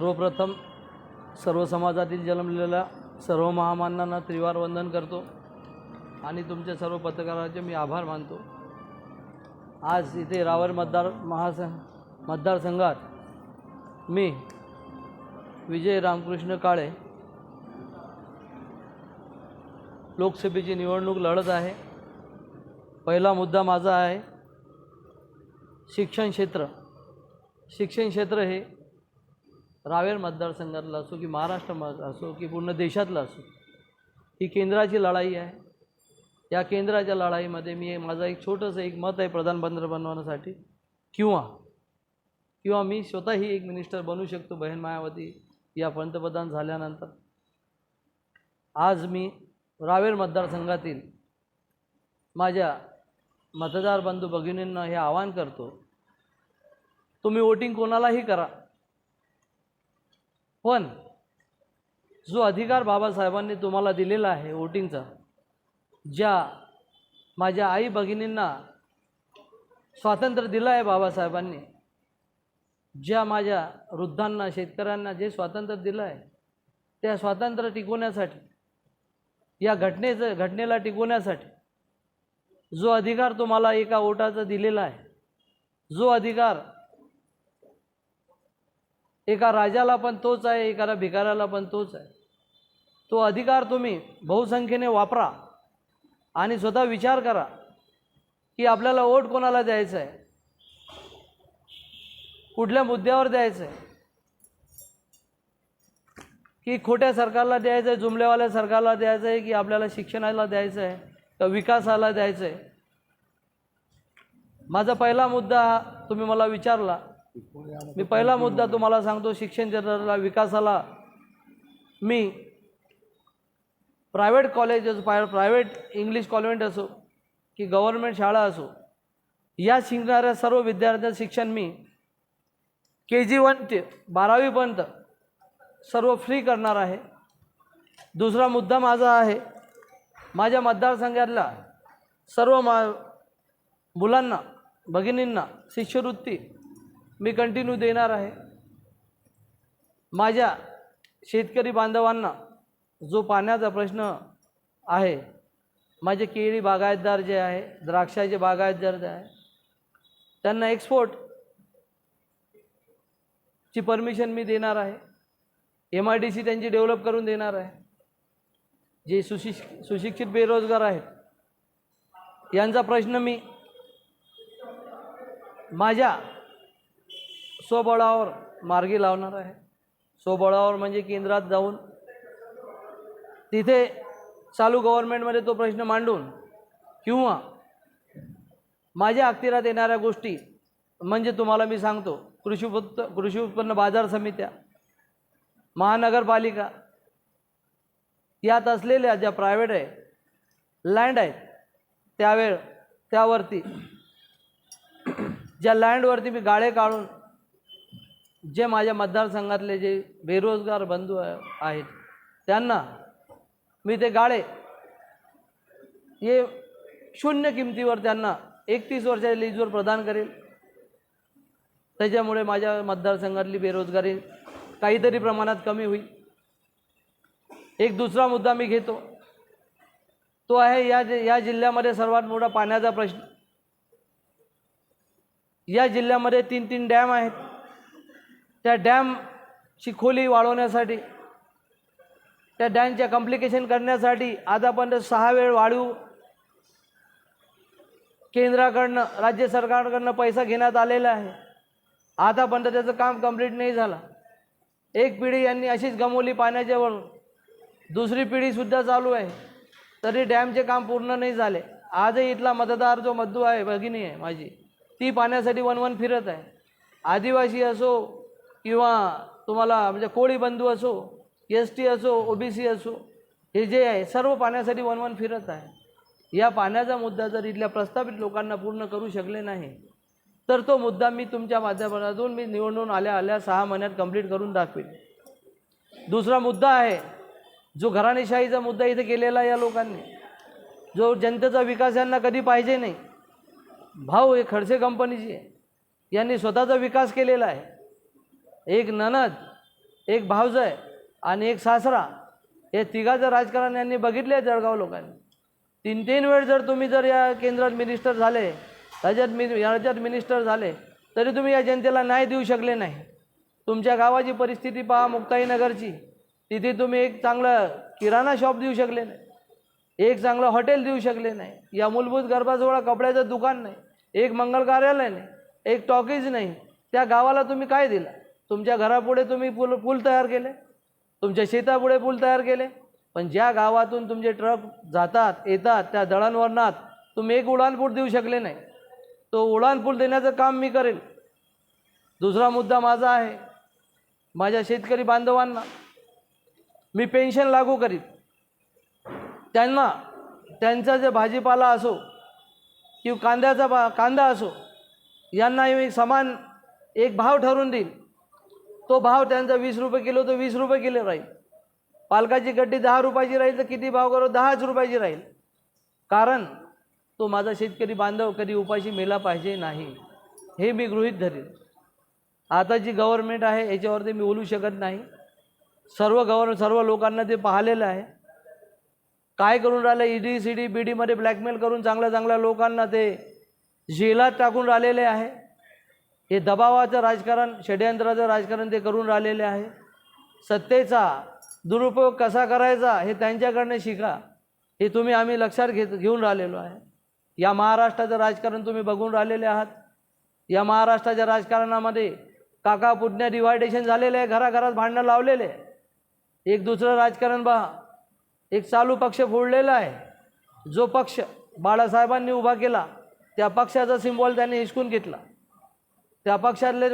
सर्वप्रथम सर्व समाजातील जन्मलेल्या सर्व महामान्यांना त्रिवार वंदन करतो आणि तुमच्या सर्व पत्रकारांचे मी आभार मानतो. आज इथे रावर मतदार महासंघ मतदारसंघात मी विजय रामकृष्ण काळे लोकसभेची निवडणूक लढत आहे. पहिला मुद्दा माझा आहे शिक्षण क्षेत्र. शिक्षण क्षेत्र हे रावेर मतदारसंघातलं असो की महाराष्ट्र असो की पूर्ण देशातलं असो ही केंद्राची लढाई आहे. या केंद्राच्या लढाईमध्ये मी माझं एक छोटंसं एक मत आहे प्रधानमंत्री बनवण्यासाठी. किंवा किंवा मी स्वतःही एक मिनिस्टर बनू शकतो बहीण मायावती या पंतप्रधान झाल्यानंतर. आज मी रावेर मतदारसंघातील माझ्या मतदार बंधू भगिनींना हे आवाहन करतो तुम्ही वोटिंग कोणालाही करा. पण जो अधिकार बाबासाहेबांनी तुम्हाला दिलेला आहे वोटिंगचा ज्या माझ्या आई भगिनींना स्वातंत्र्य दिलं आहे बाबासाहेबांनी ज्या माझ्या वृद्धांना शेतकऱ्यांना जे स्वातंत्र्य दिलं आहे त्या स्वातंत्र्य टिकवण्यासाठी या घटनेचं घटनेला टिकवण्यासाठी जो अधिकार तुम्हाला एका वोटाचा दिलेला आहे जो अधिकार एका राजाला पण तोच आहे एका भिकाऱ्याला पण तोच आहे. तो अधिकार तुम्ही बहुसंख्येने वापरा आणि स्वतः विचार करा की आपल्याला वोट कोणाला द्यायचं आहे? कुठल्या मुद्द्यावर द्यायचं आहे? की खोट्या सरकारला द्यायचं आहे जुमल्यावाल्या सरकारला द्यायचं आहे की आपल्याला शिक्षणाला द्यायचं आहे का विकासाला द्यायचं आहे? माझा पहिला मुद्दा तुम्ही मला विचारला मी पहिला मुद्दा तुम्हाला सांगतो शिक्षण क्षेत्राला विकासाला. मी प्रायव्हेट कॉलेज असो पाय प्रायव्हेट इंग्लिश कॉन्व्हेंट असो की गव्हर्नमेंट शाळा असो या शिकणाऱ्या सर्व विद्यार्थ्यांचं शिक्षण मी के जी वन ते बारावीपर्यंत सर्व फ्री करणार आहे. दुसरा मुद्दा माझा आहे माझ्या मतदारसंघातल्या सर्व मा मुलांना भगिनींना शिष्यवृत्ती मी कंटिन्यू देणार आहे. माझ्या शेतकरी बांधवांना जो पाण्याचा प्रश्न आहे माझे केळी बागायतदार जे आहे द्राक्षाचे बागायतदार जे आहे त्यांना एक्सपोर्ट ची परमिशन मी देणार आहे. एम आय डी सी त्यांची डेव्हलप करून देणार आहे. जे सुशिक्ष सुशिक्षित बेरोजगार आहेत यांचा प्रश्न मी माझ्या स्वबळावर मार्गी लावणार आहे. स्वबळावर म्हणजे केंद्रात जाऊन तिथे चालू गव्हर्नमेंटमध्ये तो प्रश्न मांडून किंवा माझ्या अखतिरात येणाऱ्या गोष्टी म्हणजे तुम्हाला मी सांगतो कृषी उत्प कृषी उत्पन्न बाजार समित्या महानगरपालिका यात असलेल्या ज्या प्रायव्हेट आहे लँड आहेत त्यावेळ त्यावरती ज्या लँडवरती मी गाळे काढून जे माझ्या मतदारसंघातले जे बेरोजगार बंधू आहेत त्यांना मी ते गाळे हे शून्य किमतीवर त्यांना एकतीस वर्षाच्या लीजवर प्रदान करेल. त्याच्यामुळे माझ्या मतदारसंघातली बेरोजगारी काहीतरी प्रमाणात कमी होईल. एक दुसरा मुद्दा मी घेतो. तो आहे या या जिल्ह्यामध्ये सर्वात मोठा पाण्याचा प्रश्न. या जिल्ह्यामध्ये तीन तीन डॅम आहेत. त्या डॅमची खोली वाढवण्यासाठी त्या डॅमच्या कॉम्प्लिकेशन करण्यासाठी आतापर्यंत सहा वेळ वाढीव केंद्राकडनं राज्य सरकारकडनं पैसा घेण्यात आलेला आहे. आतापर्यंत त्याचं काम कंप्लीट नाही झालं. एक पिढी यांनी अशीच गमवली पाण्याच्यावर दुसरी पिढीसुद्धा चालू आहे. तरी डॅमचे काम पूर्ण नाही झाले. आजही इथला मतदार जो मद्दू आहे भगिनी आहे माझी ती पाण्यासाठी वनवन फिरत आहे. आदिवासी असो किंवा तुम्हाला म्हणजे कोळी बंधू असो एस टी असो ओ बी सी असो हे जे आहे सर्व पाण्यासाठी वनवन फिरत आहे. या पाण्याचा मुद्दा जर इथल्या प्रस्थापित लोकांना पूर्ण करू शकले नाही तर तो मुद्दा मी तुमच्या माध्यमातून मी निवडून आल्या आल्या सहा महिन्यात कंप्लीट करून दाखवेन. दुसरा मुद्दा आहे जो घराणेशाहीचा मुद्दा इथे केलेला या लोकांनी जो जनतेचा विकास यांना कधी पाहिजे नाही. भाऊ हे खडसे कंपनीची आहे यांनी स्वतःचा विकास केलेला आहे. एक ननद एक भावजय आणि एक सासरा हे तिघाचं राजकारण यांनी बघितले आहे जळगाव लोकांनी. तीन तीन वेळ जर तुम्ही जर या केंद्रात मिनिस्टर झाले राज्यात मि राज्यात मिनिस्टर झाले तरी तुम्ही या जनतेला न्याय देऊ शकले नाही. तुमच्या गावाची परिस्थिती पहा मुक्ताईनगरची. तिथे तुम्ही एक चांगलं किराणा शॉप देऊ शकले नाही. एक चांगलं हॉटेल देऊ शकले नाही. या मूलभूत गरबाजवळ कपड्याचं दुकान नाही. एक मंगल कार्यालय नाही. एक टॉकीज नाही. त्या गावाला तुम्ही काय दिलं? तुमच्या घरापुढे तुम्ही पूल पूल तयार केले. तुमच्या शेतापुढे पूल तयार केले. पण ज्या गावातून तुमचे ट्रक जातात येतात त्या दळणवळणात तुम्ही एक उडाणपूल देऊ शकले नाही. तो उडाणपूल देण्याचं काम मी करेल. दुसरा मुद्दा माझा आहे. माझ्या शेतकरी बांधवांना मी पेन्शन लागू करीत त्यांना त्यांचा जे भाजीपाला असो किंवा कांद्याचा बा कांदा असो यांना मी समान एक भाव ठरवून देईल तो भाव त्यांचा वीस रुपये किलो तो वीस रुपये किलो राहील. पालकाची गड्डी दहा रुपयाची राहील तर किती भाव करू? दहाच रुपयाची राहील. कारण तो माझा शेतकरी बांधव कधी उपाशी मेला पाहिजे नाही. हे मी गृहीत धरेन. आता जी गव्हर्मेंट आहे याच्यावरती मी बोलू शकत नाही. सर्व गव्हर्न सर्व लोकांना ते पाहिलेलं आहे. काय करून राहिलं? ईडी सी डी बी डीमध्ये ब्लॅकमेल करून चांगल्या चांगल्या लोकांना ते जेलात टाकून राहिलेले आहे. हे दबावाचं राजकारण षड्यंत्राचं राजकारण ते करून राहिलेले आहे. सत्तेचा दुरुपयोग कसा करायचा हे त्यांच्याकडनं शिका. हे तुम्ही आम्ही लक्षात घेत घेऊन राहिलेलो आहे. या महाराष्ट्राचं राजकारण तुम्ही बघून राहिलेले आहात. या महाराष्ट्राच्या राजकारणामध्ये काका पुतण्या डिवायडेशन झालेलं आहे घराघरात भांडणं लावलेले आहे. एक दुसरं राजकारण पहा. एक चालू पक्ष फोडलेला आहे. जो पक्ष बाळासाहेबांनी उभा केला त्या पक्षाचा सिम्बॉल त्यांनी हिसकून घेतला. त्या पक्षातले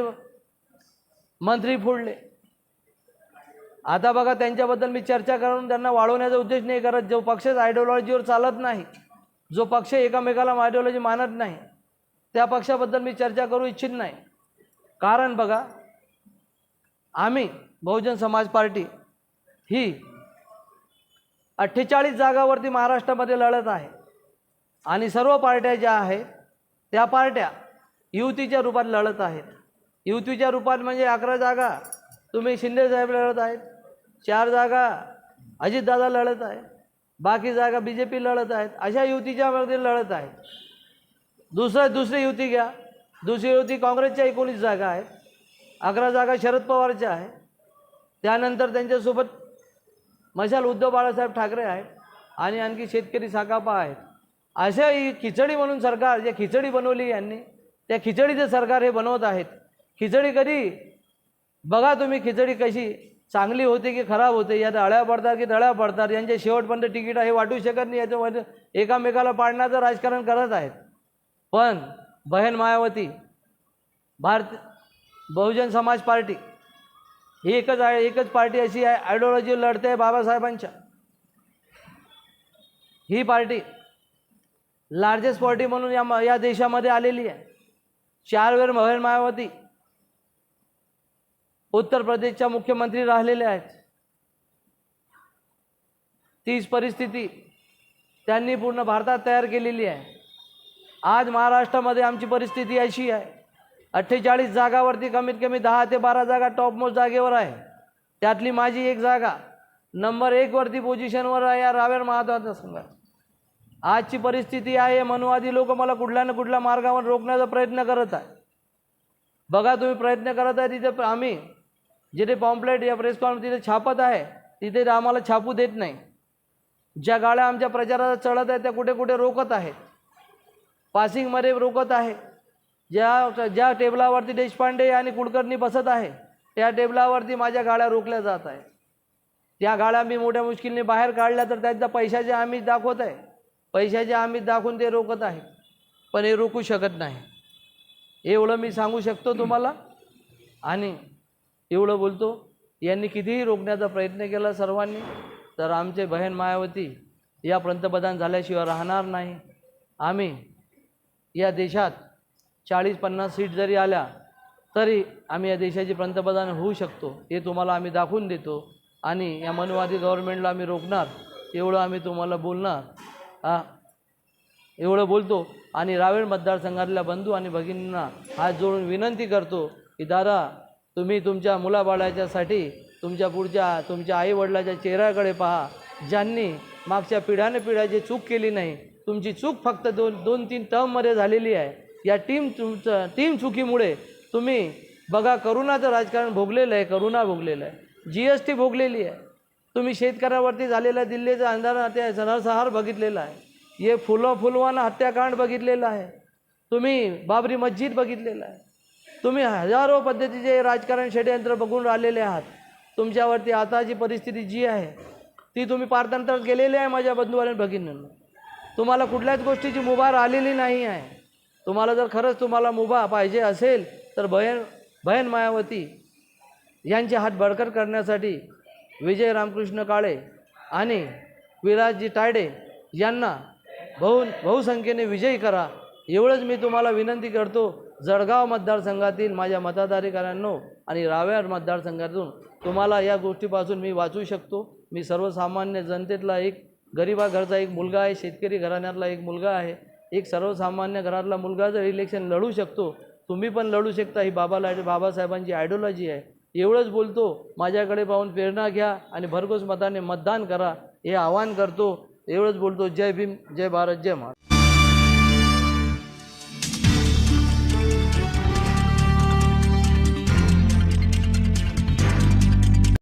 मंत्री फोडले. आता बघा त्यांच्याबद्दल मी चर्चा करून त्यांना वाढवण्याचा उद्देश नाही करत. जो पक्षच आयडिओलॉजीवर चालत नाही जो पक्ष एकामेकाला आयडिओलॉजी मानत नाही त्या पक्षाबद्दल मी चर्चा करू इच्छित नाही. कारण बघा आम्ही बहुजन समाज पार्टी ही अठ्ठेचाळीस जागावरती महाराष्ट्रामध्ये लढत आहे. आणि सर्व पार्ट्या ज्या आहेत त्या पार्ट्या युतीच्या रूपात लढत आहेत. युतीच्या रूपात म्हणजे अकरा जागा तुम्ही शिंदेसाहेब लढत आहेत. चार जागा अजितदादा लढत आहे बाकी जागा बी जे पी लढत आहेत. अशा युतीच्यामध्ये लढत आहेत. दुसरं दुसरी युती घ्या. दुसरी युती काँग्रेसच्या एकोणीस जागा आहेत अकरा जागा शरद पवारच्या आहे त्यानंतर त्यांच्यासोबत मशाल उद्धव बाळासाहेब ठाकरे आहेत आणि आणखी शेतकरी साकापा आहेत. अशा ही खिचडी म्हणून सरकार जे खिचडी बनवली यांनी त्या खिचडीचं सरकार हे बनवत आहेत. खिचडी कधी? बघा तुम्ही खिचडी कशी चांगली होते की खराब होते. यात अळ्या पडतात की दळ्या पडतात. यांचे शेवटपर्यंत तिकीट हे वाटू शकत नाही. याच्यामध्ये एकामेकाला पाडण्याचं राजकारण करत आहेत. पण बहन मायावती भारत बहुजन समाज पार्टी ही एकच आहे एकच पार्टी अशी आहे आयडिओलॉजी लढते बाबासाहेबांच्या. ही पार्टी लार्जेस्ट पार्टी म्हणून या म- या देशामध्ये आलेली आहे. चार वेळ मायावती उत्तर प्रदेशच्या मुख्यमंत्री राहिलेले आहेत. तीच परिस्थिती त्यांनी पूर्ण भारतात तयार केलेली आहे. आज महाराष्ट्रामध्ये आमची परिस्थिती अशी आहे. अठ्ठेचाळीस जागावरती कमीत कमी दहा ते बारा जागा टॉप मोस्ट जागेवर आहे. त्यातली माझी एक जागा नंबर एकवरती पोझिशनवर आहे या रावेर महात्वाचा संघात आजची परिस्थिती आहे मनुवादी लोक मला कुठल्या ना कुठल्या मार्गावर रोखण्याचा प्रयत्न करत आहे. बघा तुम्ही प्रयत्न करत आहे तिथे आम्ही जिथे पॉम्पलेट या प्रेस कॉन्फरन्स तिथे छापत आहे तिथे आम्हाला छापू देत नाही. ज्या गाड्या आमच्या प्रचारात चढत आहेत त्या कुठे कुठे रोकत आहेत. पासिंगमध्ये रोकत आहे. ज्या ज्या टेबलावरती देशपांडे आणि कुलकर्णी बसत आहे त्या टेबलावरती माझ्या गाड्या रोखल्या जात आहे त्या गाड्या मी मोठ्या मुश्किलने बाहेर काढल्या तर त्यांचा पैशाचे आम्ही दाखवत आहे. पैशाचे आम्ही दाखवून ते रोकत आहे पण हे रोखू शकत नाही. एवढं मी सांगू शकतो तुम्हाला. आणि एवढं बोलतो यांनी कितीही रोखण्याचा प्रयत्न केला सर्वांनी तर आमचे बहीण मायावती या पंतप्रधान झाल्याशिवाय राहणार नाही. आम्ही या देशात चाळीस पन्नास सीट जरी आल्या तरी आम्ही या देशाचे पंतप्रधान होऊ शकतो. हे तुम्हाला आम्ही दाखवून देतो. आणि या मनवादी गव्हर्नमेंटला आम्ही रोखणार एवढं आम्ही तुम्हाला बोलणार. हा. एवढं बोलतो आणि रावेर मतदारसंघातल्या बंधू आणि भगिनींना हात जोडून विनंती करतो की दादा तुम्ही तुमच्या मुलाबाळाच्यासाठी तुमच्या पुढच्या तुमच्या आईवडिलाच्या चेहऱ्याकडे पहा. ज्यांनी मागच्या पिढ्याने पिढ्या चूक केली नाही तुमची चूक फक्त दोन दोन तीन टर्ममध्ये झालेली आहे. या टीम तुमचं टीम चुकीमुळे तुम्ही बघा करुणाचं राजकारण भोगलेलं आहे करुणा भोगलेलं आहे. जी एस टी भोगलेली आहे. तुम्ही शेतकऱ्यावरती झालेल्या दिल्लीचा अंधार हत्या नरसंहार बघितलेला आहे. हे फुलं फुलवाना हत्याकांड बघितलेलं आहे. तुम्ही बाबरी मस्जिद बघितलेलं आहे. तुम्ही हजारो पद्धतीचे राजकारण षडयंत्र बघून राहिलेले आहात. तुमच्यावरती आताची परिस्थिती जी आहे ती तुम्ही पारतंत्रात गेलेली आहे माझ्या बंधूवाने भगिनींना तुम्हाला कुठल्याच गोष्टीची मुभा राहिलेली नाही आहे. तुम्हाला जर खरंच तुम्हाला मुभा पाहिजे असेल तर बहन बहन मायावती यांचे हात बळकट करण्यासाठी विजय रामकृष्ण काळे आणि विराजजी तायडे यांना बहु बहुसंख्येने विजयी करा. एवढंच मी तुम्हाला विनंती करतो जळगाव मतदारसंघातील माझ्या मताधिकाऱ्यांनो आणि रावेर मतदारसंघातून तुम्हाला या गोष्टीपासून मी वाचवू शकतो. मी सर्वसामान्य जनतेतला एक गरिबा घरचा एक मुलगा आहे शेतकरी घराण्यातला एक मुलगा आहे. एक सर्वसामान्य घरातला मुलगा जर इलेक्शन लढू शकतो तुम्ही पण लढू शकता. ही बाबाला बाबासाहेबांची आयडिओलॉजी आहे. एवढंच बोलतो माझ्याकडे पाहून प्रेरणा घ्या आणि भरघोस मताने मतदान करा. हे आवाहन करतो एवढंच बोलतो जय भीम जय भारत जय महाराज